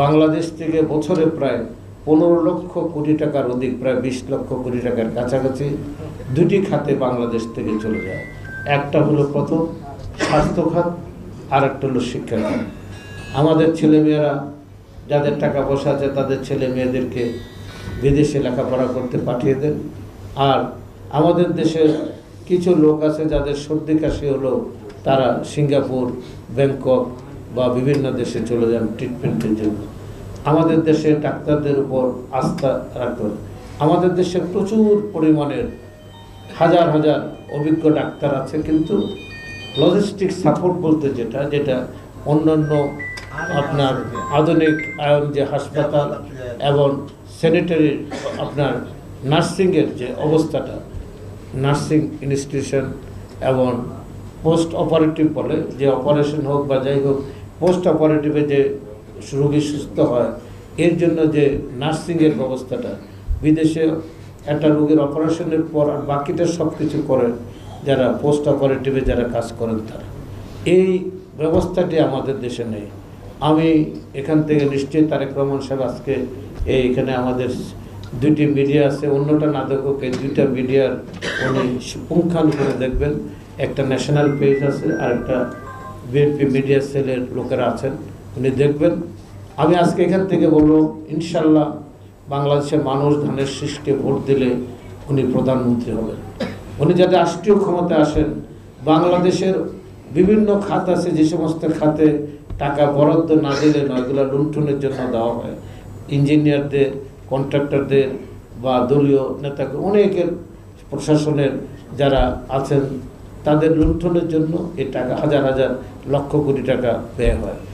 বাংলাদেশ থেকে বছরে প্রায় পনেরো লক্ষ কোটি টাকার অধিক, প্রায় বিশ লক্ষ কোটি টাকার কাছাকাছি দুটি খাতে বাংলাদেশ থেকে চলে যায়। একটা হলো প্রথম স্বাস্থ্য খাত আর একটা হলো শিক্ষা খাত। আমাদের ছেলেমেয়েরা যাদের টাকা পয়সা আছে, তাদের ছেলে মেয়েদেরকে বিদেশে লেখাপড়া করতে পাঠিয়ে দেন। আর আমাদের দেশের কিছু লোক আছে যাদের সর্দি কাশি হলো, তারা সিঙ্গাপুর, ব্যাংকক বা বিভিন্ন দেশে চলে যান ট্রিটমেন্টের জন্য আমাদের দেশে ডাক্তারদের উপর আস্থা রাখতে। আমাদের দেশে প্রচুর পরিমাণের হাজার হাজার অভিজ্ঞ ডাক্তার আছে, কিন্তু লজিস্টিক সাপোর্ট বলতে যেটা যেটা অন্যান্য আপনার আধুনিক আয়ন যে হাসপাতাল এবং স্যানিটারি আপনার নার্সিংয়ের যে অবস্থাটা, নার্সিং ইনস্টিটিউশন এবং পোস্ট অপারেটিভ বলে, যে অপারেশন হোক বা যাই হোক পোস্ট অপারেটিভে যে রোগী সুস্থ হয়, এর জন্য যে নার্সিংয়ের ব্যবস্থাটা, বিদেশে একটা রোগীর অপারেশনের পর আর বাকিটা সব কিছু করেন যারা পোস্ট অপারেটিভে যারা কাজ করেন তারা। এই ব্যবস্থাটি আমাদের দেশে নেই। আমি এখান থেকে নিশ্চয়ই তারেক রহমান সাহেব আজকে এই এখানে আমাদের দুইটি মিডিয়া আছে, অন্যটা না দেখুক দুইটা মিডিয়ার উনি পুঙ্খানুপুঙ্খে দেখবেন। একটা ন্যাশনাল পেজ আছে আর একটা বিএনপি মিডিয়া সেলের লোকেরা আছেন, উনি দেখবেন। আমি আজকে এখান থেকে বলব, ইনশাল্লাহ বাংলাদেশের মানুষ ধানের শীষকে ভোট দিলে উনি প্রধানমন্ত্রী হবেন। উনি যাতে রাষ্ট্রীয় ক্ষমতা আসেন, বাংলাদেশের বিভিন্ন খাত আছে, যে সমস্ত খাতে টাকা বরাদ্দ না দিলে নয় এগুলো লুণ্ঠনের জন্য দেওয়া হয়। ইঞ্জিনিয়ারদের, কন্ট্রাক্টরদের বা দলীয় নেতাকে, অনেকের প্রশাসনের যারা আছেন তাদের লুণ্ঠনের জন্য এ টাকা হাজার হাজার লক্ষ কোটি টাকা ব্যয় হয়।